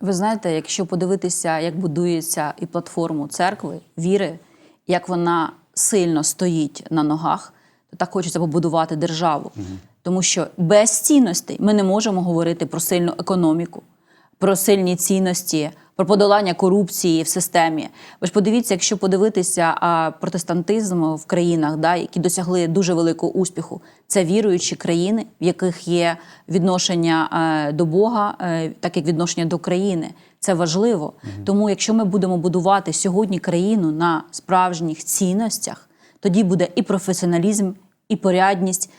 Ви знаєте, якщо подивитися, як будується і платформу церкви, віри, як вона сильно стоїть на ногах, то так хочеться побудувати державу. Тому що без цінностей ми не можемо говорити про сильну економіку, про сильні цінності, про подолання корупції в системі. Ви ж подивіться, якщо подивитися а, протестантизм в країнах, да, які досягли дуже великого успіху, це віруючі країни, в яких є відношення е, до Бога, е, так як відношення до країни. Це важливо. Тому, якщо ми будемо будувати сьогодні країну на справжніх цінностях, тоді буде і професіоналізм, і порядність.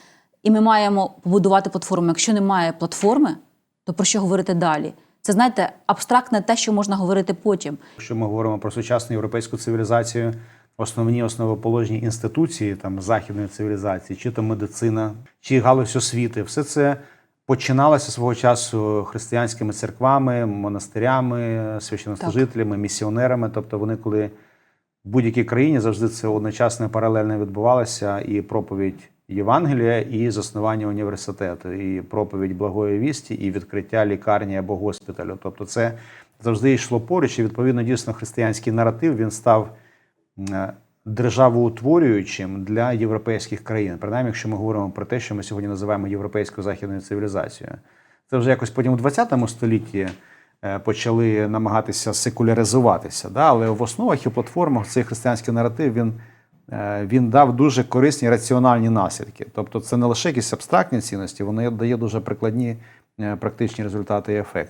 І ми маємо побудувати платформу. Якщо немає платформи, то про що говорити далі? Це знаєте, абстрактне те, що можна говорити потім. Якщо ми говоримо про сучасну європейську цивілізацію, основні основоположні інституції там західної цивілізації, чи то медицина, чи галузь освіти, все це починалося свого часу християнськими церквами, монастирями, священнослужителями, місіонерами. Тобто вони, коли в будь-якій країні завжди це одночасно паралельно відбувалося, і проповідь Євангелія, і заснування університету, і проповідь благої вісті, і відкриття лікарні або госпіталю. Тобто, це завжди йшло поруч, і відповідно дійсно християнський наратив він став е, державоутворюючим для європейських країн. Принаймні, якщо ми говоримо про те, що ми сьогодні називаємо європейською західною цивілізацією. Це вже якось потім у 20 столітті е, почали намагатися секуляризуватися. Да? Але в основах і платформах цей християнський наратив він, він дав дуже корисні раціональні наслідки. Тобто, це не лише якісь абстрактні цінності, воно дає дуже прикладні е, практичні результати і ефекти.